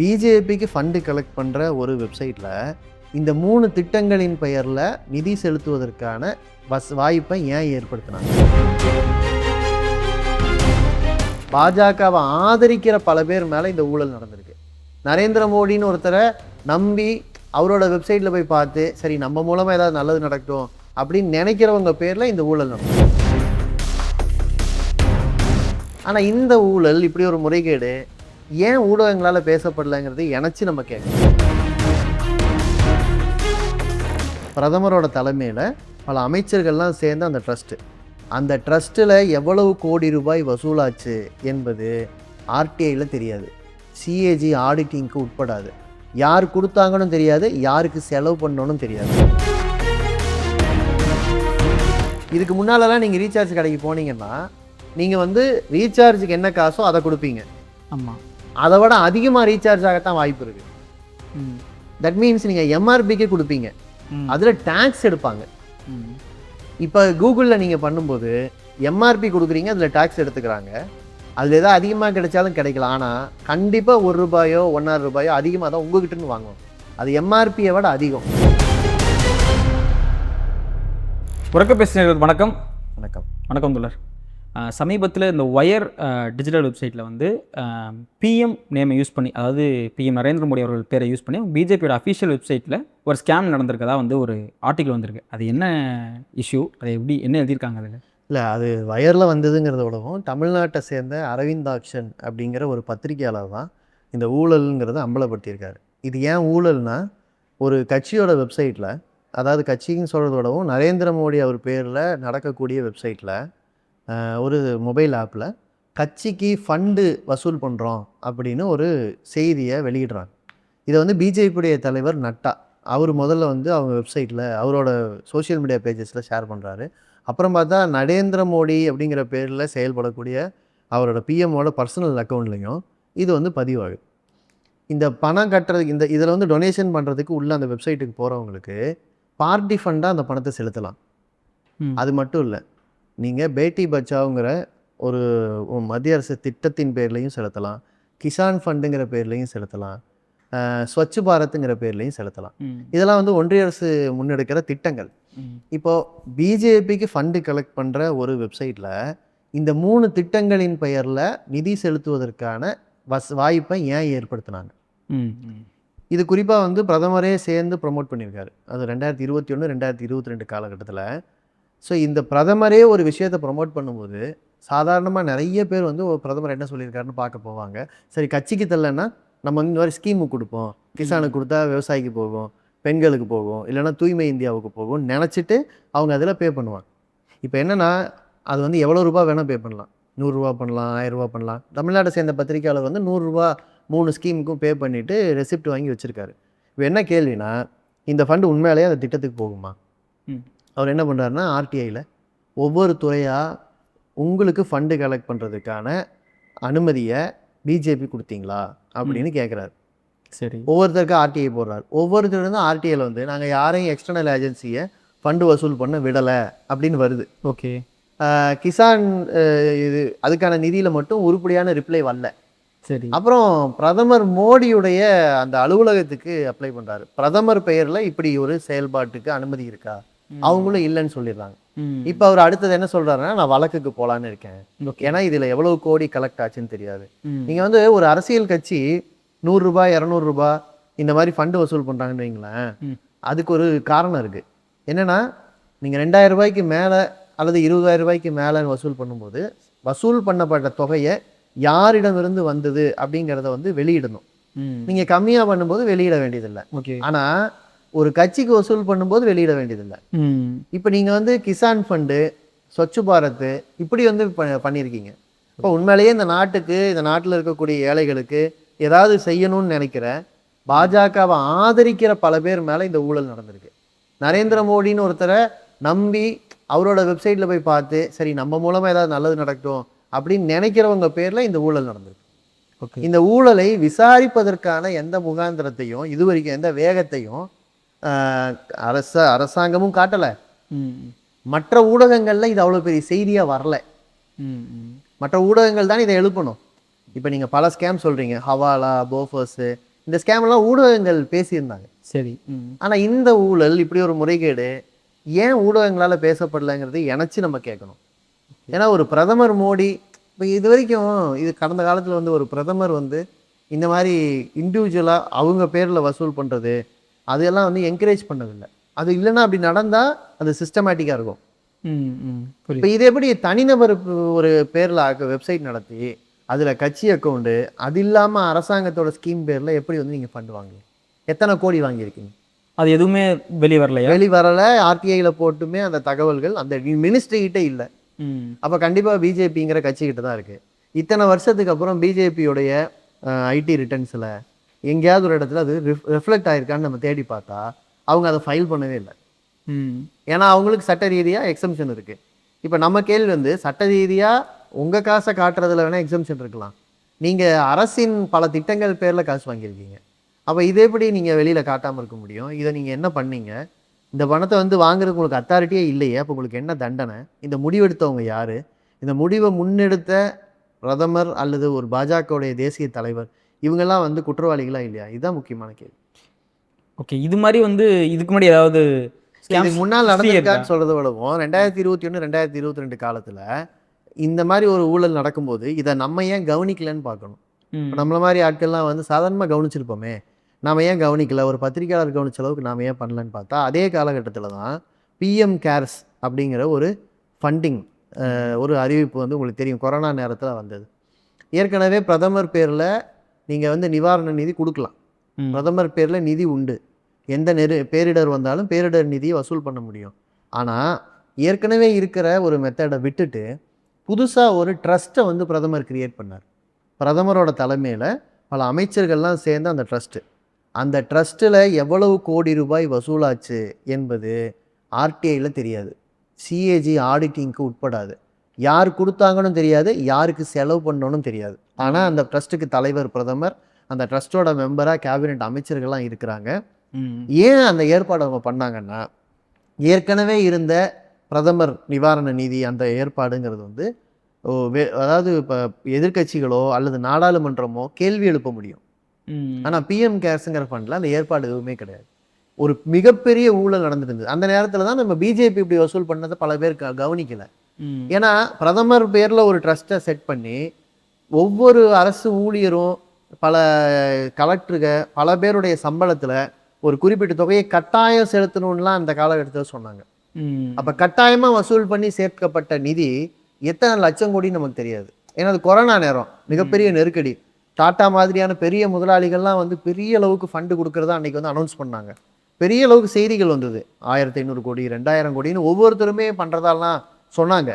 பிஜேபிக்கு fund collect பண்ணுற ஒரு வெப்சைட்டில் இந்த மூணு திட்டங்களின் பெயரில் நிதி செலுத்துவதற்கான வஸ் வாய்ப்பை ஏன் ஏற்படுத்தினாங்க? பாஜகவை ஆதரிக்கிற பல பேர் மேலே இந்த ஊழல் நடந்திருக்கு. நரேந்திர மோடின்னு ஒருத்தரை நம்பி அவரோட வெப்சைட்டில் போய் பார்த்து சரி நம்ம மூலமாக ஏதாவது நல்லது நடக்கட்டும் அப்படின்னு நினைக்கிறவங்க பேரில் இந்த ஊழல் நடக்கும் ஆனால் இந்த ஊழல் இப்படி ஒரு முறைகேடு ஏன் ஊடகங்களால் பேசப்படலைங்கிறது எனச்சு நம்ம கேட்கணும் பிரதமரோட தலைமையில் பல அமைச்சர்கள்லாம் சேர்ந்து அந்த ட்ரஸ்ட்டு அந்த ட்ரஸ்ட்டில் எவ்வளவு கோடி ரூபாய் வசூலாச்சு என்பது ஆர்டிஐயில் தெரியாது. சிஏஜி ஆடிட்டிங்க்கு உட்படாது. யார் கொடுத்தாங்கன்னு தெரியாது யாருக்கு செலவு பண்ணணும் தெரியாது. இதுக்கு முன்னாலலாம் நீங்கள் ரீசார்ஜ் கடைக்கு போனீங்கன்னா நீங்கள் வந்து ரீசார்ஜுக்கு என்ன காசோ அதை கொடுப்பீங்க. ஆமாம் அதை விட அதிகமாக ரீசார்ஜ் ஆகத்தான் வாய்ப்பு இருக்குது தட் மீன்ஸ் நீங்கள் எம்ஆர்பிக்கே கொடுப்பீங்க. அதில் டேக்ஸ் எடுப்பாங்க. இப்போ கூகுளில் நீங்கள் பண்ணும்போது எம்ஆர்பி கொடுக்குறீங்க அதில் டேக்ஸ் எடுத்துக்கிறாங்க. அதில் ஏதாவது அதிகமாக கிடைச்சாலும் கிடைக்கலாம். ஆனால் கண்டிப்பாக ஒரு ரூபாயோ ஒன்றரை ரூபாயோ அதிகமாக தான் உங்ககிட்டருந்து வாங்குவோம் அது எம்ஆர்பியை விட அதிகம். உறக்க பேசுகிறவர்கள் வணக்கம். வணக்கம். வணக்கம் துலர் சமீபத்தில் இந்த ஒயர் டிஜிட்டல் வெப்சைட்டில் வந்து பிஎம் நேமை யூஸ் பண்ணி அதாவது பிஎம் நரேந்திர மோடி அவர்கள் பேரை யூஸ் பண்ணி பிஜேபியோட அஃபிஷியல் வெப்சைட்டில் ஒரு ஸ்கேம் நடந்திருக்கதா வந்து ஒரு ஆர்டிக்கல் வந்திருக்கு. அது என்ன இஷ்யூ அதை எப்படி என்ன எழுதியிருக்காங்க அதில்? இல்லை அது வயரில் வந்ததுங்கிறத விடவும் தமிழ்நாட்டை சேர்ந்த அரவிந்தாக்ஷன் அப்படிங்கிற ஒரு பத்திரிகையாளர் தான் இந்த ஊழலுங்கிறத அம்பலப்படுத்தியிருக்காரு. இது ஏன் ஊழல்னா ஒரு கட்சியோட வெப்சைட்டில் அதாவது கட்சின்னு சொல்கிறத விடவும் நரேந்திர மோடி அவர் பேரில் நடக்கக்கூடிய வெப்சைட்டில் ஒரு மொபைல் ஆப்பில் கட்சிக்கு ஃபண்டு வசூல் பண்ணுறோம் அப்படின்னு ஒரு செய்தியை வெளியிடுறாங்க. இதை வந்து பிஜேபியுடைய தலைவர் நட்டா அவர் முதல்ல வந்து அவங்க வெப்சைட்டில் அவரோட சோஷியல் மீடியா பேஜஸில் ஷேர் பண்ணுறாரு. அப்புறம் பார்த்தா நரேந்திர மோடி அப்படிங்கிற பேரில் செயல்படக்கூடிய அவரோட பிஎம்மோட பர்சனல் அக்கௌண்ட்லேயும் இது வந்து பதிவாகுது. இந்த பணம் கட்டுறதுக்கு இந்த இதில் வந்து டொனேஷன் பண்ணுறதுக்கு உள்ள அந்த வெப்சைட்டுக்கு போகிறவங்களுக்கு பார்ட்டி ஃபண்டாக அந்த பணத்தை செலுத்தலாம். அது மட்டும் இல்லை நீங்கள் பேட்டி பச்சாவுங்கிற ஒரு மத்திய அரசு திட்டத்தின் பேர்லையும் செலுத்தலாம். கிசான் ஃபண்டுங்கிற பேர்லையும் செலுத்தலாம். ஸ்வச் பாரத்துங்கிற பேர்லையும் செலுத்தலாம். இதெல்லாம் வந்து ஒன்றிய அரசு முன்னெடுக்கிற திட்டங்கள். ம். இப்போ பிஜேபிக்கு ஃபண்டு கலெக்ட் பண்ணுற ஒரு வெப்சைட்டில் இந்த மூணு திட்டங்களின் பெயரில் நிதி செலுத்துவதற்கான வஸ் வாய்ப்பை ஏன் ஏற்படுத்தினாங்க? இது குறிப்பாக வந்து பிரதமரே சேர்ந்து ப்ரமோட் பண்ணியிருக்காரு. அது ரெண்டாயிரத்தி இருபத்தி ஒன்று ரெண்டாயிரத்தி இருபத்தி ரெண்டு காலகட்டத்தில் ஸோ இந்த பிரதமரே ஒரு விஷயத்தை ப்ரொமோட் பண்ணும்போது சாதாரணமாக நிறைய பேர் வந்து ஒரு பிரதமர் என்ன சொல்லியிருக்காருன்னு பார்க்க போவாங்க. சரி கட்சிக்கு தரலன்னா நம்ம வந்து இந்த மாதிரி ஸ்கீமு கொடுப்போம். கிசானுக்கு கொடுத்தா விவசாயிக்கு போகும் பெண்களுக்கு போகும் இல்லைன்னா தூய்மை இந்தியாவுக்கு போகும் நினச்சிட்டு அவங்க அதில் பே பண்ணுவாங்க. இப்போ என்னென்னா அது வந்து எவ்வளோ ரூபா வேணால் பே பண்ணலாம். நூறுரூவா பண்ணலாம் ஆயிரரூபா பண்ணலாம். தமிழ்நாட்டை சேர்ந்த பத்திரிக்கையாளர் வந்து நூறுரூவா மூணு ஸ்கீமுக்கும் பே பண்ணிவிட்டு ரெசிப்ட் வாங்கி வச்சுருக்காரு. இப்போ என்ன கேள்வினா இந்த ஃபண்டு உண்மையிலேயே அந்த திட்டத்துக்கு போகுமா? ம். அவர் என்ன பண்ணுறாருன்னா ஆர்டிஐயில் ஒவ்வொரு துறையாக உங்களுக்கு ஃபண்டு கலெக்ட் பண்ணுறதுக்கான அனுமதியை பிஜேபி கொடுத்தீங்களா அப்படின்னு கேட்குறாரு சரி. ஒவ்வொருத்தருக்கும் ஆர்டிஐ போடுறாரு. ஒவ்வொருத்தரும் ஆர்டிஐயில் வந்து நாங்கள் யாரையும் எக்ஸ்டர்னல் ஏஜென்சியை ஃபண்டு வசூல் பண்ண விடலை அப்படின்னு வருது. ஓகே. கிசான் இது அதுக்கான நிதியில் மட்டும் உருப்படியான ரிப்ளை வரல. சரி. அப்புறம் பிரதமர் மோடியுடைய அந்த அலுவலகத்துக்கு அப்ளை பண்ணுறாரு பிரதமர் பெயரில் இப்படி ஒரு செயல்பாட்டுக்கு அனுமதி இருக்கா? அவங்களும் இல்லைன்னு சொல்லிடுறாங்க. இப்போ அவர் அடுத்தது என்ன சொல்றாருன்னா நான் வழக்குக்கு போகலான்னு இருக்கேன். ஏன்னா இதில் எவ்வளவு கோடி கலெக்ட் ஆச்சுன்னு தெரியாது. ம். நீங்கள் வந்து ஒரு அரசியல் கட்சி நூறுரூபா இரநூறுபா இந்த மாதிரி ஃபண்டு வசூல் பண்ணுறாங்கன்னு வைங்களேன். அதுக்கு ஒரு காரணம் இருக்குது என்னென்னா நீங்கள் ரெண்டாயிரம் ரூபாய்க்கு மேலே அல்லது இருபதாயிரம் ரூபாய்க்கு மேலே வசூல் பண்ணும்போது வசூல் பண்ணப்பட்ட தொகையை யாரிடமிருந்து வந்தது அப்படிங்கிறத வந்து வெளியிடணும். ம். நீங்கள் கம்மியாக பண்ணும்போது வெளியிட வேண்டியதில்லை. ஆனால் ஒரு கட்சிக்கு வசூல் பண்ணும்போது வெளியிட வேண்டியதில்லை. இப்போ நீங்கள் வந்து கிசான் ஃபண்டு ஸ்வச் பாரத் இப்படி வந்து பண்ணியிருக்கீங்க. இப்போ உண்மையிலேயே இந்த நாட்டுக்கு இந்த நாட்டில் இருக்கக்கூடிய ஏழைகளுக்கு ஏதாவது செய்யணும்னு நினைக்கிற பாஜகவை ஆதரிக்கிற பல பேர் மேலே இந்த ஊழல் நடந்திருக்கு. நரேந்திர மோடின்னு ஒருத்தரை நம்பி அவரோட வெப்சைட்டில் போய் பார்த்து சரி நம்ம மூலமாக ஏதாவது நல்லது நடக்கட்டும் அப்படின்னு நினைக்கிறவங்க பேரில் இந்த ஊழல் நடந்திருக்கு. ஓகே. இந்த ஊழலை விசாரிப்பதற்கான எந்த முகாந்திரத்தையும் இதுவரைக்கும் எந்த வேகத்தையும் அரச அரசாங்கமும் காட்டலை. மற்ற ஊடகங்களில் இது அவ்வளோ பெரிய செய்தியாக வரல. மற்ற ஊடகங்கள் தான் இதை எழுப்பணும். இப்போ நீங்கள் பல ஸ்கேம் சொல்கிறீங்க ஹவாலா போஃபர்ஸு இந்த ஸ்கேம்லாம் ஊடகங்கள் பேசியிருந்தாங்க. சரி ஆனால் இந்த ஊழல் இப்படி ஒரு முறைகேடு ஏன் ஊடகங்களால் பேசப்படலைங்கிறது எனச்சு நம்ம கேட்கணும். ஏன்னா ஒரு பிரதமர் மோடி இப்போ இது வரைக்கும் இது கடந்த காலத்தில் வந்து ஒரு பிரதமர் வந்து இந்த மாதிரி இண்டிவிஜுவலாக அவங்க பேரில் வசூல் பண்ணுறது அதெல்லாம் வந்து என்கரேஜ் பண்ணதில்லை. அது இல்லைன்னா அப்படி நடந்தால் அது சிஸ்டமேட்டிக்காக இருக்கும். இப்போ இது எப்படி தனிநபர் ஒரு பேரில் வெப்சைட் நடத்தி அதில் கட்சி அக்கௌண்ட்டு அது இல்லாமல் அரசாங்கத்தோட ஸ்கீம் பேரில் எப்படி வந்து நீங்கள் ஃபண்ட் வாங்குவீங்க எத்தனை கோடி வாங்கியிருக்கீங்க? அது எதுவுமே வெளியே வரலையா? வெளி வரல. ஆர்டிஐயில் போட்டுமே அந்த தகவல்கள் அந்த மினிஸ்ட்ரி கிட்ட இல்லை. அப்போ கண்டிப்பாக பிஜேபிங்கிற கட்சிக்கிட்ட தான் இருக்குது இத்தனை வருஷத்துக்கு அப்புறம் பிஜேபியோடைய ஐடி ரிட்டர்ன்ஸில் எங்கேயாவது ஒரு இடத்துல அது ரிஃப்ளெக்ட் ஆயிருக்கான்னு நம்ம தேடி பார்த்தா அவங்க அதை ஃபைல் பண்ணவே இல்லை. ம். ஏன்னா அவங்களுக்கு சட்ட ரீதியாக எக்ஸம்ஷன் இருக்குது இப்போ நம்ம கேள்வி வந்து சட்ட ரீதியாக உங்கள் காசை காட்டுறதுல வேணால் எக்ஸம்ஷன் இருக்கலாம். நீங்கள் அரசின் பல திட்டங்கள் பேரில் காசு வாங்கியிருக்கீங்க. அப்போ இதை எப்படி நீங்கள் வெளியில் காட்டாமல் இருக்க முடியும்? இதை நீங்கள் என்ன பண்ணீங்க? இந்த பணத்தை வந்து வாங்குறதுக்கு உங்களுக்கு அத்தாரிட்டியே இல்லையே அப்போ உங்களுக்கு என்ன தண்டனை? இந்த முடிவெடுத்தவங்க யார்? இந்த முடிவை முன்னெடுத்த பிரதமர் அல்லது ஒரு பாஜகவுடைய தேசிய தலைவர் இவங்கெல்லாம் வந்து குற்றவாளிகளா இல்லையா? இதுதான் முக்கியமான கேள்வி. ஓகே இது மாதிரி வந்து இதுக்கு முன்னாடி ஏதாவது இதுக்கு முன்னால்? நடந்திருக்கான்னு சொல்றதை விடவும் ரெண்டாயிரத்தி இருபத்தி ஒன்று ரெண்டாயிரத்தி இருபத்தி ரெண்டு காலத்தில் இந்த மாதிரி ஒரு ஊழல் நடக்கும்போது இதை நம்ம ஏன் கவனிக்கலன்னு பார்க்கணும். நம்மள மாதிரி ஆட்கள்லாம் வந்து சாதாரணமாக கவனிச்சிருப்போமே. நாம ஏன் கவனிக்கல? ஒரு பத்திரிக்கையாளர் கவனிச்ச அளவுக்கு நாம ஏன் பண்ணலன்னு பார்த்தா அதே காலகட்டத்தில் தான் பிஎம் கேர்ஸ் அப்படிங்கிற ஒரு ஃபண்டிங் ஒரு அறிவிப்பு வந்து உங்களுக்கு தெரியும். கொரோனா நேரத்தில் வந்தது. ஏற்கனவே பிரதமர் பேரில் நீங்கள் வந்து நிவாரண நிதி கொடுக்கலாம். பிரதமர் பேரில் நிதி உண்டு. எந்த நெரு பேரிடர் வந்தாலும் பேரிடர் நிதியை வசூல் பண்ண முடியும். ஆனால் ஏற்கனவே இருக்கிற ஒரு மெத்தடை விட்டுட்டு புதுசாக ஒரு ட்ரஸ்ட்டை வந்து பிரதமர் கிரியேட் பண்ணார். பிரதமரோட தலைமையில் பல அமைச்சர்கள்லாம் சேர்ந்து அந்த ட்ரஸ்ட்டு அந்த ட்ரஸ்ட்டில் எவ்வளவு கோடி ரூபாய் வசூலாச்சு என்பது ஆர்டிஐயில் தெரியாது. சிஏஜி ஆடிட்டிங்க்கு உட்படாது. யார் கொடுத்தாங்கன்னு தெரியாது யாருக்கு செலவு பண்ணணும்னு தெரியாது. ஆனால் அந்த ட்ரஸ்ட்டுக்கு தலைவர் பிரதமர் அந்த ட்ரஸ்ட்டோட மெம்பராக கேபினெட் அமைச்சர்கள்லாம் இருக்கிறாங்க. ஏன் அந்த ஏற்பாடு அவங்க பண்ணாங்கன்னா ஏற்கனவே இருந்த பிரதமர் நிவாரண நிதி அந்த ஏற்பாடுங்கிறது வந்து அதாவது இப்போ எதிர்க்கட்சிகளோ அல்லது நாடாளுமன்றமோ கேள்வி எழுப்ப முடியும். ஆனால் பிஎம் கேர்ஸுங்கிற ஃபண்டில் அந்த ஏற்பாடு எதுவுமே கிடையாது ஒரு மிகப்பெரிய ஊழல் நடந்துட்டு இருந்தது அந்த நேரத்தில் தான் நம்ம பிஜேபி இப்படி வசூல் பண்ணதை பல பேர் கவனிக்கல. ஏன்னா பிரதமர் பேரில் ஒரு ட்ரஸ்ட்டை செட் பண்ணி ஒவ்வொரு அரசு ஊழியரும் பல கலெக்டருக பல பேருடைய சம்பளத்தில் ஒரு குறிப்பிட்ட தொகையை கட்டாயம் செலுத்தணும்லாம் அந்த காலகட்டத்தில் சொன்னாங்க. அப்போ கட்டாயமாக வசூல் பண்ணி சேர்க்கப்பட்ட நிதி எத்தனை லட்சம் கோடின்னு நமக்கு தெரியாது. ஏன்னா அது கொரோனா நேரம். மிகப்பெரிய நெருக்கடி. டாட்டா மாதிரியான பெரிய முதலாளிகள்லாம் வந்து பெரிய அளவுக்கு ஃபண்டு கொடுக்கறதா அன்னைக்கு வந்து அனௌன்ஸ் பண்ணாங்க. பெரிய அளவுக்கு செய்திகள் வந்தது. ஆயிரத்தி ஐநூறு கோடி ரெண்டாயிரம் கோடின்னு ஒவ்வொருத்தருமே பண்ணுறதாலாம் சொன்னாங்க.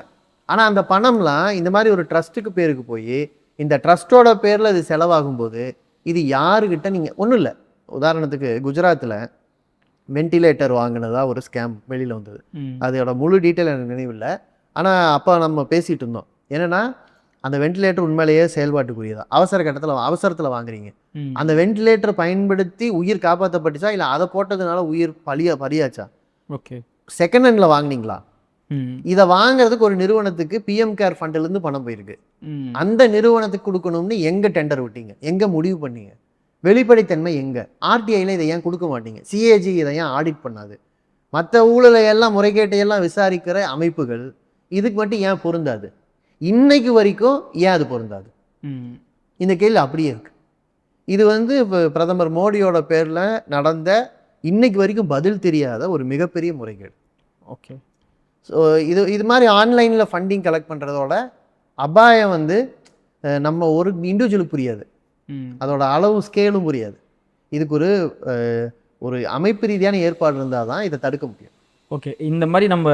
ஆனால் அந்த பணம்லாம் இந்த மாதிரி ஒரு ட்ரஸ்ட்டுக்கு பேருக்கு போய் இந்த ட்ரஸ்ட்டோட பேரில் இது செலவாகும்போது இது யாருக்கிட்ட நீங்கள் ஒன்றும் இல்லை. உதாரணத்துக்கு குஜராத்தில் வென்டிலேட்டர் வாங்கினதா ஒரு ஸ்கேம் வெளியில் வந்தது. அதோட முழு டீட்டெயில் எனக்கு நினைவில்லை. ஆனால் அப்போ நம்ம பேசிகிட்டு இருந்தோம். என்னென்னா அந்த வென்டிலேட்டர் உண்மையிலேயே செயல்பாட்டுக்குரியதா? அவசர கட்டத்தில் அவசரத்தில் வாங்குறீங்க. அந்த வென்டிலேட்டர் பயன்படுத்தி உயிர் காப்பாற்றப்பட்டுச்சா இல்லை அதை போட்டதுனால உயிர் பலியா பலியாச்சா? ஓகே. செகண்ட் ஹேண்டில் வாங்குனீங்களா. இதை வாங்குறதுக்கு ஒரு நிறுவனத்துக்கு பிஎம் கேர் ஃபண்டிலேருந்து பணம் போயிருக்கு. அந்த நிறுவனத்துக்கு கொடுக்கணும்னு எங்கே டெண்டர் விட்டீங்க? எங்கே முடிவு பண்ணீங்க? வெளிப்படைத்தன்மை எங்கே? ஆர்டிஐயில் இதை ஏன் கொடுக்க மாட்டீங்க? சிஏஜி இதை ஏன் ஆடிட் பண்ணாது? மற்ற ஊழலை எல்லாம் முறைகேட்டையெல்லாம் விசாரிக்கிற அமைப்புகள் இதுக்கு மட்டும் ஏன் பொருந்தாது? இன்னைக்கு வரைக்கும் ஏன் அது பொருந்தாது. இந்த கேள்வி அப்படியே இருக்கு. இது வந்து இப்போ பிரதமர் மோடியோட பேரில் நடந்த இன்னைக்கு வரைக்கும் பதில் தெரியாத ஒரு மிகப்பெரிய முறைகேடு. ஓகே. ஸோ இது இது மாதிரி ஆன்லைனில் ஃபண்டிங் கலெக்ட் பண்ணுறதோட அபாயம் வந்து நம்ம ஒரு இண்டிவிஜுவலுக்கு புரியாது. அதோட அளவு ஸ்கேலும் புரியாது. இதுக்கு ஒரு ஒரு அமைப்பு ரீதியான ஏற்பாடு இருந்தால் தான் இதை தடுக்க முடியும். ஓகே இந்த மாதிரி நம்ம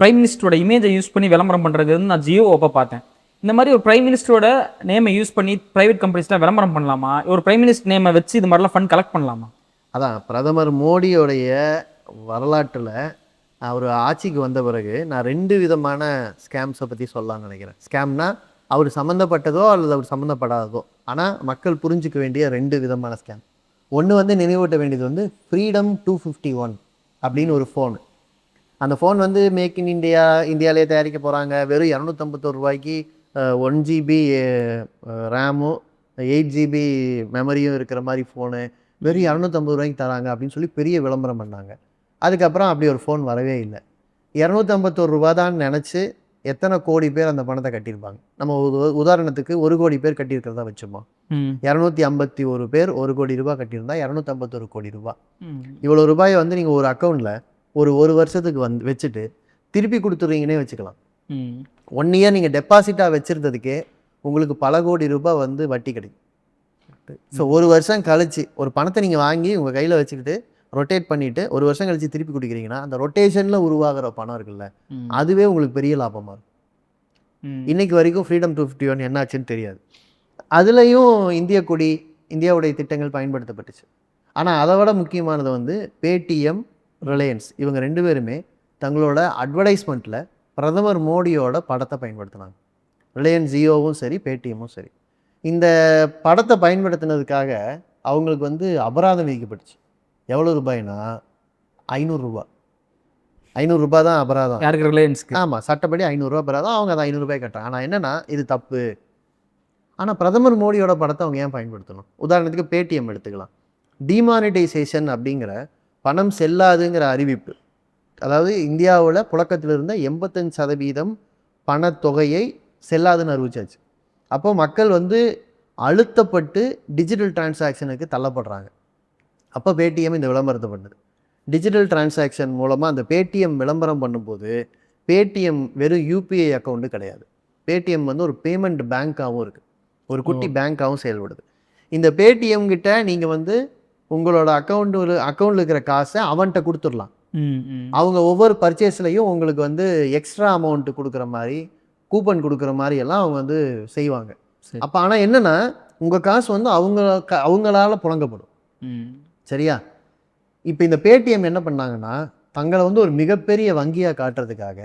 பிரைம் மினிஸ்டரோட இமேஜை யூஸ் பண்ணி விளம்பரம் பண்ணுறது வந்து நான் ஜியோ அப்போ பார்த்தேன். இந்த மாதிரி ஒரு பிரைம் மினிஸ்டரோட நேமை யூஸ் பண்ணி ப்ரைவேட் கம்பெனிஸ்லாம் விளம்பரம் பண்ணலாமா? ஒரு பிரைம் மினிஸ்டர் நேமை வச்சு இது மாதிரிலாம் ஃபண்ட் கலெக்ட் பண்ணலாமா? அதான் பிரதமர் மோடியோடைய வரலாற்றில் அவர் ஆட்சிக்கு வந்த பிறகு நான் ரெண்டு விதமான ஸ்கேம்ஸை பற்றி சொல்லலாம்னு நினைக்கிறேன். ஸ்கேம்னா அவர் சம்மந்தப்பட்டதோ அல்லது அவர் சம்மந்தப்படாததோ ஆனால் மக்கள் புரிஞ்சுக்க வேண்டிய ரெண்டு விதமான ஸ்கேம் ஒன்று வந்து நினைவூட்ட வேண்டியது வந்து ஃப்ரீடம் டூ ஃபிஃப்டி ஒன் அப்படின்னு ஒரு ஃபோன் அந்த ஃபோன் வந்து மேக் இன் இந்தியா இந்தியாவிலே தயாரிக்க போகிறாங்க வெறும் இரநூத்தம்பத்தோரு ரூபாய்க்கு ஒன் ஜிபி ரேமும் எயிட் ஜிபி மெமரியும் இருக்கிற மாதிரி ஃபோனு வெறும் இரநூத்தம்பது ரூபாய்க்கு தராங்க அப்படின்னு சொல்லி பெரிய விளம்பரம் பண்ணாங்க. அதுக்கப்புறம் அப்படி ஒரு ஃபோன் வரவே இல்லை. இரநூத்தம்பத்தோரு ரூபா தான் நினச்சி எத்தனை கோடி பேர் அந்த பணத்தை கட்டியிருப்பாங்க? நம்ம உத- உதாரணத்துக்கு ஒரு கோடி பேர் கட்டியிருக்கிறதா வச்சுப்போம். ம். இரநூத்தி ஐம்பத்தி ஒரு பேர் ஒரு கோடி ரூபாய் கட்டியிருந்தா இரநூத்தம்பத்தொரு கோடி ரூபாய். இவ்வளோ ரூபாயை வந்து நீங்கள் ஒரு அக்கௌண்ட்டில் ஒரு ஒரு வருஷத்துக்கு வந்து வச்சுட்டு திருப்பி கொடுத்துட்றீங்கன்னே வச்சுக்கலாம். ஒன் இயர் நீங்கள் டெபாசிட்டாக வச்சுருந்ததுக்கே உங்களுக்கு பல கோடி ரூபாய் வந்து வட்டி கிடைக்கும். ஸோ ஒரு வருஷம் கழிச்சு ஒரு பணத்தை நீங்கள் வாங்கி உங்கள் கையில் வச்சுக்கிட்டு ரொட்டேட் பண்ணிவிட்டு ஒரு வருஷம் கழிச்சு திருப்பி குடிக்கிறீங்கன்னா அந்த ரொட்டேஷனில் உருவாகிற பணம் இருக்குல்ல. அதுவே உங்களுக்கு பெரிய லாபமாக இருக்கும். இன்னைக்கு வரைக்கும் ஃப்ரீடம் டூ ஃபிஃப்டி ஒன் என்னாச்சுன்னு தெரியாது. அதுலேயும் இந்திய கொடி இந்தியாவுடைய திட்டங்கள் பயன்படுத்தப்பட்டுச்சு. ஆனால் அதை விட முக்கியமானது வந்து பேடிஎம் ரிலையன்ஸ் இவங்க ரெண்டு பேருமே தங்களோட அட்வர்டைஸ்மெண்ட்டில் பிரதமர் மோடியோட படத்தை பயன்படுத்தினாங்க. ரிலையன்ஸ் ஜியோவும் சரி பேடிஎம்மும் சரி. இந்த படத்தை பயன்படுத்தினதுக்காக அவங்களுக்கு வந்து அபராதம் விதிக்கப்பட்டுச்சு. எவ்வளோ ரூபாய்னா? ஐநூறுரூபா ஐநூறுரூபா தான் அபராதம். யாருக்கு ரிலையன்ஸ்க்கு? ஆமாம் சட்டப்படி ஐநூறுரூவா பெறாதான் அவங்க அதை ஐநூறுரூபாய் கட்டுறாங்க. ஆனால் என்னன்னா இது தப்பு. ஆனால் பிரதமர் மோடியோட படத்தை அவங்க ஏன் பயன்படுத்தணும்? உதாரணத்துக்கு பேடிஎம் எடுத்துக்கலாம். டிமானிட்டைசேஷன் அப்படிங்கிற பணம் செல்லாதுங்கிற அறிவிப்பு. அதாவது இந்தியாவில் புழக்கத்தில் இருந்த எண்பத்தஞ்சு சதவீதம் பணத்தொகையை செல்லாதுன்னு அறிவிச்சாச்சு. அப்போ மக்கள் வந்து அழுத்தப்பட்டு டிஜிட்டல் டிரான்சாக்ஷனுக்கு தள்ளப்படுறாங்க. அப்போ பேடிஎம் இந்த விளம்பரத்தை பண்ணுது. டிஜிட்டல் டிரான்சாக்ஷன் மூலமாக அந்த பேடிஎம் விளம்பரம் பண்ணும்போது பேடிஎம் வெறும் யூபிஐ அக்கௌண்ட்டு கிடையாது. பேடிஎம் வந்து ஒரு பேமெண்ட் பேங்க்காகவும் இருக்குது ஒரு குட்டி பேங்க்காகவும் செயல்படுது. இந்த பேடிஎம் கிட்ட நீங்கள் வந்து உங்களோட அக்கௌண்ட் அக்கௌண்ட்டில் இருக்கிற காசை அவன்கிட்ட கொடுத்துடலாம். அவங்க ஒவ்வொரு பர்ச்சேஸ்லையும் உங்களுக்கு வந்து எக்ஸ்ட்ரா அமௌண்ட் கொடுக்குற மாதிரி கூப்பன் கொடுக்குற மாதிரி எல்லாம் அவங்க வந்து செய்வாங்க. அப்போ ஆனால் என்னென்னா உங்கள் காசு வந்து அவங்க அவங்களால புழங்கப்படும். சரியா? இப்போ இந்த பேடிஎம் என்ன பண்ணாங்கன்னா தங்களை வந்து ஒரு மிகப்பெரிய வங்கியாக காட்டுறதுக்காக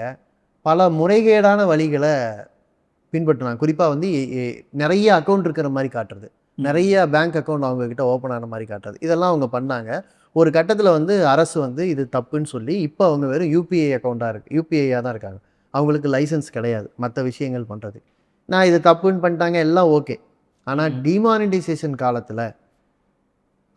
பல முறைகேடான வழிகளை பின்பற்றினாங்க. குறிப்பாக வந்து நிறைய அக்கௌண்ட் இருக்கிற மாதிரி காட்டுறது. நிறைய பேங்க் அக்கௌண்ட் அவங்க கிட்ட ஓப்பன் ஆன மாதிரி காட்டுறது. இதெல்லாம் அவங்க பண்ணாங்க. ஒரு கட்டத்தில் வந்து அரசு வந்து இது தப்புன்னு சொல்லி இப்போ அவங்க வெறும் யூபிஐ அக்கௌண்ட்டாக இருக்கு யூபிஐயாக தான் இருக்காங்க. அவங்களுக்கு லைசன்ஸ் கிடையாது. மற்ற விஷயங்கள் பண்ணுறது நான் இது தப்புன்னு பண்ணிட்டாங்க எல்லாம் ஓகே ஆனால் டிமானிட்டைசேஷன் காலத்தில்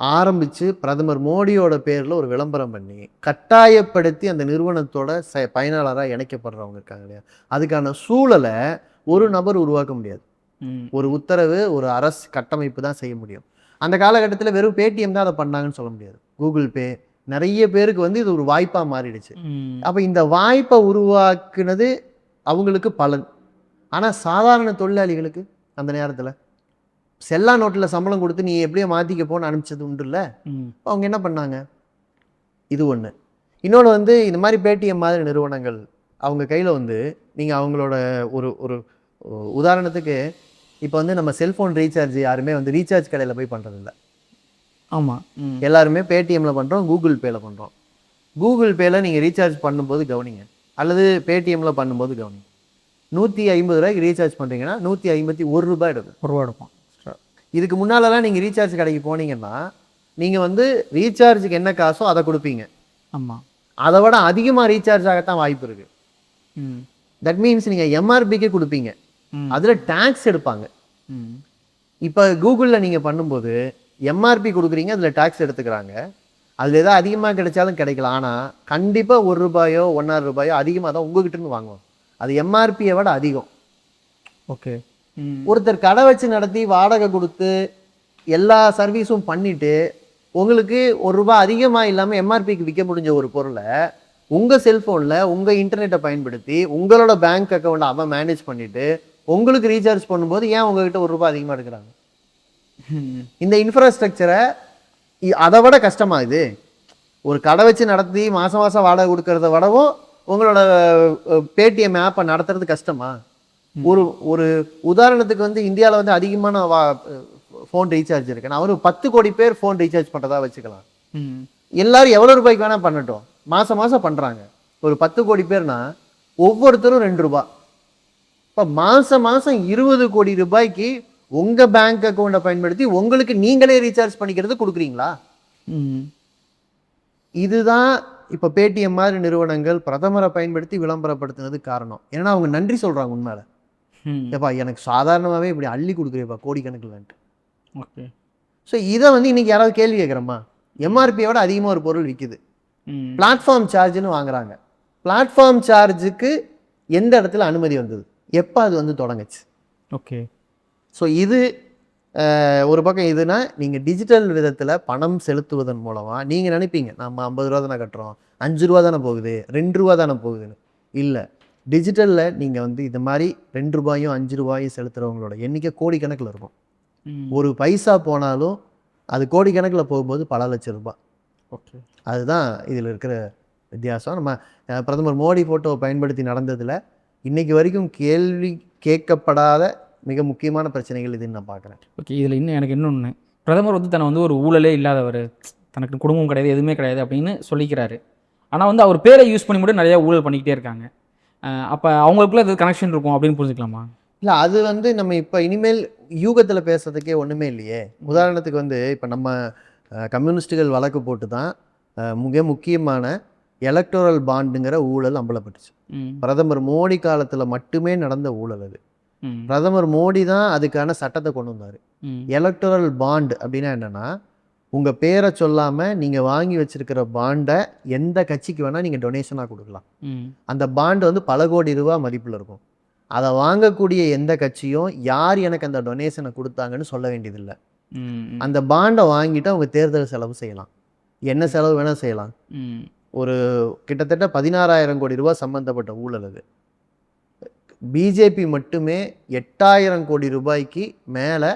ஆரம்பித்து பிரதமர் மோடியோட பேரில் ஒரு விளம்பரம் பண்ணி கட்டாயப்படுத்தி அந்த நிறுவனத்தோட ச பயனாளராக இணைக்கப்படுறவங்க இருக்காங்க இல்லையா? அதுக்கான சூழலை ஒரு நபர் உருவாக்க முடியாது. ஒரு உத்தரவு ஒரு அரசு கட்டமைப்பு தான் செய்ய முடியும். அந்த காலகட்டத்தில் வெறும் பேடிஎம் தான் அதை பண்ணாங்கன்னு சொல்ல முடியாது. கூகுள் பே நிறைய பேருக்கு வந்து இது ஒரு வாய்ப்பாக மாறிடுச்சு. அப்போ இந்த வாய்ப்பை உருவாக்குனது அவங்களுக்கு பலன். ஆனால் சாதாரண தொழிலாளிகளுக்கு அந்த நேரத்தில் செல்லா நோட்டில் சம்பளம் கொடுத்து நீ எப்படியோ மாற்றிக்க போன்னு அனுப்பிச்சது உண்டு இல்லை அவங்க என்ன பண்ணாங்க? இது ஒன்று இன்னொன்று வந்து இந்த மாதிரி பேடிஎம் மாதிரி நிறுவனங்கள் அவங்க கையில் வந்து நீங்கள் அவங்களோட ஒரு ஒரு உதாரணத்துக்கு இப்போ வந்து நம்ம செல்ஃபோன் ரீசார்ஜ் யாருமே வந்து ரீசார்ஜ் கடையில் போய் பண்ணுறதில்ல ஆமாம் எல்லாருமே பேடிஎம்மில் பண்ணுறோம் கூகுள் பேயில் பண்ணுறோம் கூகுள் பேயில் நீங்கள் ரீசார்ஜ் பண்ணும்போது கவனிங்க. அல்லது பேடிஎம்மில் பண்ணும்போது கவனிங்க. நூற்றி ஐம்பது ரூபாய்க்கு ரீசார்ஜ் பண்ணுறீங்கன்னா நூற்றி ஐம்பத்தி ஒரு ரூபாய் எடுக்கும். ஒரு ரூபா எடுப்போம். இதுக்கு முன்னாலலாம் நீங்கள் ரீசார்ஜ் கடைக்கு போனீங்கன்னா நீங்கள் வந்து ரீசார்ஜுக்கு என்ன காசோ அதை கொடுப்பீங்க. ஆமாம் அதை விட அதிகமாக ரீசார்ஜ் ஆகத்தான் வாய்ப்பு இருக்குது ம். தட் மீன்ஸ் நீங்கள் எம்ஆர்பிக்கே கொடுப்பீங்க. அதில் டேக்ஸ் எடுப்பாங்க. இப்போ கூகுளில் நீங்கள் பண்ணும்போது எம்ஆர்பி கொடுக்குறீங்க அதில் டேக்ஸ் எடுத்துக்கிறாங்க. அதில் ஏதாவது அதிகமாக கிடைச்சாலும் கிடைக்கலாம். ஆனால் கண்டிப்பாக ஒரு ரூபாயோ ஒன்றரை ரூபாயோ அதிகமாக தான் உங்ககிட்ட இருந்து வாங்குவோம். அது எம்ஆர்பியை விட அதிகம். ஓகே. ஒருத்தர் கடை வச்சு நடத்தி வாடகை கொடுத்து எல்லா சர்வீஸும் பண்ணிட்டு உங்களுக்கு ஒரு ரூபாய் அதிகமாக இல்லாமல் எம்ஆர்பிக்கு விற்க முடிஞ்ச ஒரு பொருளை உங்கள் செல்ஃபோனில் உங்கள் இன்டர்நெட்டை பயன்படுத்தி உங்களோட பேங்க் அக்கௌண்ட்டை அவன் மேனேஜ் பண்ணிவிட்டு உங்களுக்கு ரீசார்ஜ் பண்ணும்போது ஏன் உங்ககிட்ட ஒரு ரூபாய் அதிகமாக எடுக்கிறாங்க? இந்த இன்ஃப்ராஸ்ட்ரக்சரை அதை விட கஷ்டமா இது. ஒரு கடை வச்சு நடத்தி மாதம் மாதம் வாடகை கொடுக்கறத விடவும் உங்களோட பேடிஎம் ஆப்பை நடத்துறது கஷ்டமா? ஒரு ஒரு உதாரணத்துக்கு வந்து இந்தியாவில் வந்து அதிகமான வா ஃபோன் ரீசார்ஜ் இருக்கு. நான் ஒரு பத்து கோடி பேர் ஃபோன் ரீசார்ஜ் பண்ணுறதா வச்சுக்கலாம். ம். எல்லாரும் எவ்வளோ ரூபாய்க்கு வேணால் பண்ணட்டும். மாதம் மாதம் பண்ணுறாங்க ஒரு பத்து கோடி பேர்னா ஒவ்வொருத்தரும் ரெண்டு ரூபாய் இப்போ மாதம் மாதம் இருபது கோடி ரூபாய்க்கு உங்கள் பேங்க் அக்கௌண்ட்டை பயன்படுத்தி உங்களுக்கு நீங்களே ரீசார்ஜ் பண்ணிக்கிறது கொடுக்குறீங்களா? ம். இதுதான் இப்போ பேடிஎம் மாதிரி நிறுவனங்கள் பிரதமரை பயன்படுத்தி விளம்பரப்படுத்துனதுக்கு காரணம். ஏன்னா அவங்க நன்றி சொல்கிறாங்க உண்மையில. ஏப்பா எனக்கு சாதாரணமாகவே இப்படி அள்ளி கொடுக்குறேப்பா கோடிக்கணக்கில்ன்ட்டு ஓகே. ஸோ இதை வந்து இன்னைக்கு யாராவது கேள்வி கேட்குறோமா? எம்ஆர்பியோட அதிகமாக ஒரு பொருள் விற்கிது பிளாட்ஃபார்ம் சார்ஜ்னு வாங்குறாங்க. பிளாட்ஃபார்ம் சார்ஜுக்கு எந்த இடத்துல அனுமதி வந்தது? எப்போ அது வந்து தொடங்குச்சு? ஓகே. ஸோ இது ஒரு பக்கம் இதுனா நீங்கள் டிஜிட்டல் விதத்தில் பணம் செலுத்துவதன் மூலமாக நீங்கள் நினைப்பீங்க நம்ம ஐம்பது ரூபா தானே கட்டுறோம் அஞ்சு ரூபா தானே போகுது ரெண்டு ரூபா தானே போகுதுன்னு. இல்லை டிஜிட்டலில் நீங்கள் வந்து இது மாதிரி ரெண்டு ரூபாயும் அஞ்சு ரூபாயும் செலுத்துகிறவங்களோட எண்ணிக்கை கோடிக்கணக்கில் இருக்கும். ஒரு பைசா போனாலும் அது கோடிக்கணக்கில் போகும்போது பல லட்சம் ரூபாய். ஓகே. அதுதான் இதில் இருக்கிற வித்தியாசம். நம்ம பிரதமர் மோடி ஃபோட்டோவை பயன்படுத்தி நடந்ததில் இன்னைக்கு வரைக்கும் கேள்வி கேட்கப்படாத மிக முக்கியமான பிரச்சனைகள் இதுன்னு நான் பார்க்குறேன். ஓகே இதில் இன்னும் எனக்கு இன்னொன்று பிரதமர் வந்து தன்னை வந்து ஒரு ஊழலே இல்லாதவர். தனக்கு குடும்பம் கிடையாது எதுவுமே கிடையாது அப்படின்னு சொல்லிக்கிறாரு. ஆனால் வந்து அவர் பேரை யூஸ் பண்ணி மட்டும் நிறையா ஊழல் பண்ணிக்கிட்டே இருக்காங்க. அப்போ அவங்களுக்குள்ள இது கனெக்ஷன் இருக்கும் அப்படின்னு புரிஞ்சுக்கலாமா? இல்லை அது வந்து நம்ம இப்போ இனிமேல் யூகத்தில் பேசுறதுக்கே ஒன்றுமே இல்லையே. உதாரணத்துக்கு வந்து இப்போ நம்ம கம்யூனிஸ்டுகள் வழக்கு போட்டு தான் மிக முக்கியமான எலக்டோரல் பாண்டுங்கிற ஊழல் அம்பலப்பட்டுச்சு. பிரதமர் மோடி காலத்தில் மட்டுமே நடந்த ஊழல் அது. பிரதமர் மோடி தான் அதுக்கான சட்டத்தை கொண்டு வந்தார். எலக்டோரல் பாண்ட் அப்படின்னா என்னன்னா உங்கள் பேரை சொல்லாமல் நீங்கள் வாங்கி வச்சிருக்கிற பாண்டை எந்த கட்சிக்கு வேணால் நீங்கள் டொனேஷனாக கொடுக்கலாம். ம். அந்த பாண்டு வந்து பல கோடி ரூபா மதிப்பில் இருக்கும். அதை வாங்கக்கூடிய எந்த கட்சியும் யார் எனக்கு அந்த டொனேஷனை கொடுத்தாங்கன்னு சொல்ல வேண்டியதில்லை. அந்த பாண்டை வாங்கிட்டு அவங்க தேர்தல் செலவு செய்யலாம். என்ன செலவு வேணால் செய்யலாம். ஒரு கிட்டத்தட்ட பதினாறாயிரம் கோடி ரூபாய் சம்பந்தப்பட்ட ஊழல் அது. பிஜேபி மட்டுமே எட்டாயிரம் கோடி ரூபாய்க்கு மேலே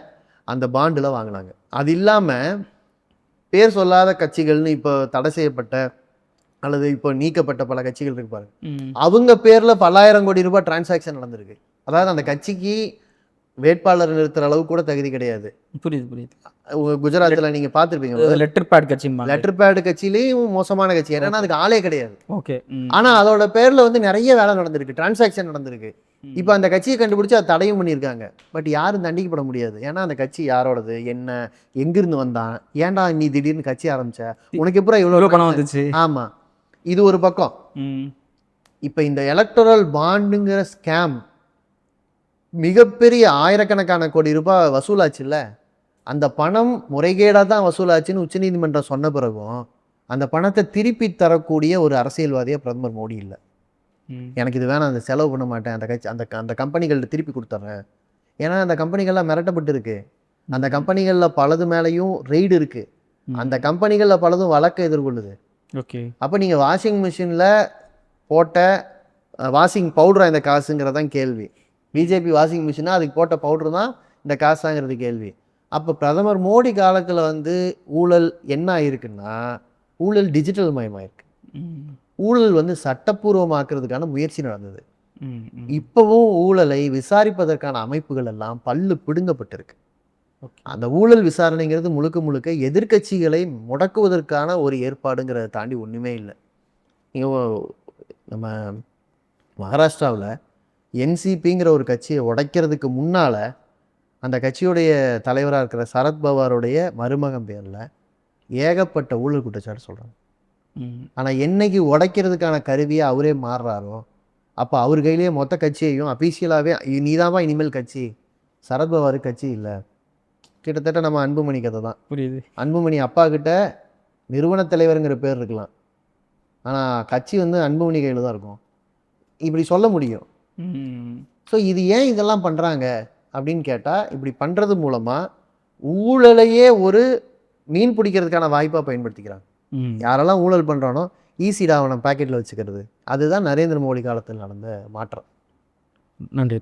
அந்த பாண்டில் வாங்கினாங்க. அது இல்லாமல் பேர் சொல்லாத கட்சிகள்னு இப்போ தடை செய்யப்பட்ட அல்லது இப்போ நீக்கப்பட்ட பல கட்சிகள் இருக்கு பாருங்க. ம். அவங்க பேரில் பல்லாயிரம் கோடி ரூபாய் டிரான்சாக்ஷன் நடந்திருக்கு. அதாவது அந்த கட்சிக்கு வேட்பாளர் நிறுத்துற அளவு கூட தகுதி கிடையாது. புரியுது புரியுது. குஜராத்தில் நீங்கள் பார்த்துருப்பீங்க. லெட்டர் பேட் கட்சிம்பாங்க லெட்டர் பேடு கட்சியிலையும் மோசமான கட்சி. ஏன்னா அதுக்கு ஆளே கிடையாது. ஓகே ஆனா அதோட பேர்ல வந்து நிறைய வேலை நடந்திருக்கு. டிரான்சாக்ஷன் நடந்திருக்கு. இப்போ அந்த கட்சியை கண்டுபிடிச்சு அதை தடையும் பண்ணியிருக்காங்க. பட் யாரும் தண்டிக்கப்பட முடியாது. ஏன்னா அந்த கட்சி யாரோடது? என்ன? எங்கிருந்து வந்தான் ஏன்டா நீ திடீர்னு கட்சி ஆரம்பிச்ச? உனக்கு எப்பறம் இவ்வளோ பணம் வந்துச்சு. ஆமா. இது ஒரு பக்கம். ம். இப்போ இந்த எலக்டோரல் பாண்டுங்கிற ஸ்கேம் மிகப்பெரிய ஆயிரக்கணக்கான கோடி ரூபாய் வசூலாச்சுல்ல? அந்த பணம் முறைகேடாக தான் வசூலாச்சுன்னு உச்சநீதிமன்றம் சொன்ன பிறகும் அந்த பணத்தை திருப்பி தரக்கூடிய ஒரு அரசியல்வாதியாக பிரதமர் மோடி இல்லை. எனக்கு இது வேணாம் அந்த செலவு பண்ண மாட்டேன். அந்த கட்சி அந்த அந்த கம்பெனிகள்ட்ட திருப்பி கொடுத்துட்றேன். ஏன்னா அந்த கம்பெனிகள்லாம் மிரட்டப்பட்டு இருக்கு அந்த கம்பெனிகளில் பலது மேலேயும் ரெய்டு இருக்கு. ம். அந்த கம்பெனிகளில் பலதும் வழக்கை எதிர்கொள்ளுது. ஓகே. அப்போ நீங்கள் வாஷிங் மிஷினில் போட்ட வாஷிங் பவுடரா இந்த காசுங்கிறதான் கேள்வி. பிஜேபி வாஷிங் மிஷினா அதுக்கு போட்ட பவுடர் தான் இந்த காசாங்கிறது கேள்வி. அப்போ பிரதமர் மோடி காலத்தில் வந்து ஊழல் என்ன ஆயிருக்குன்னா ஊழல் டிஜிட்டல் மயமாயிருக்கு. ஊழல் வந்து சட்டப்பூர்வமாக்குறதுக்கான முயற்சி நடந்தது. இப்போவும் ஊழலை விசாரிப்பதற்கான அமைப்புகள் எல்லாம் பல்லு பிடுங்கப்பட்டிருக்கு. அந்த ஊழல் விசாரணைங்கிறது முழுக்க முழுக்க எதிர்க்கட்சிகளை முடக்குவதற்கான ஒரு ஏற்பாடுங்கிறத தாண்டி ஒன்றுமே இல்லை. நம்ம மகாராஷ்டிராவில் என்சிபிங்கிற ஒரு கட்சியை உடைக்கிறதுக்கு முன்னால் அந்த கட்சியுடைய தலைவராக இருக்கிற சரத்பவாருடைய மருமகன் பேரில் ஏகப்பட்ட ஊழல் குற்றச்சாட்டு சொல்கிறாங்க ஆனால் என்னைக்கு உடைக்கிறதுக்கான கருவியை அவரே மாறுறாரோ அப்போ அவர் கையிலேயே மொத்த கட்சியையும் அஃபீஷியலாகவே நீதான்ப்பா இனிமேல் கட்சி சரத்பவார் கட்சி இல்லை. கிட்டத்தட்ட நம்ம அன்புமணி கதை தான். புரியுது. அன்புமணி அப்பா கிட்ட நிறுவனத் தலைவருங்கிற பேர் இருக்கலாம். ஆனால் கட்சி வந்து அன்புமணி கையில் தான் இருக்கும். இப்படி சொல்ல முடியும். ஸோ இது ஏன் இதெல்லாம் பண்ணுறாங்க அப்படின்னு கேட்டால் இப்படி பண்ணுறது மூலமாக ஊழலையே ஒரு மீன் பிடிக்கிறதுக்கான வாய்ப்பாக பயன்படுத்திக்கிறாங்க. யாரெல்லாம் ஊழல் பண்ணுறானோ ஈஸிடா அவனை பாக்கெட்டில் வச்சுக்கிறது. அதுதான் நரேந்திர மோடி காலத்தில் நடந்த மாற்றம். நன்றி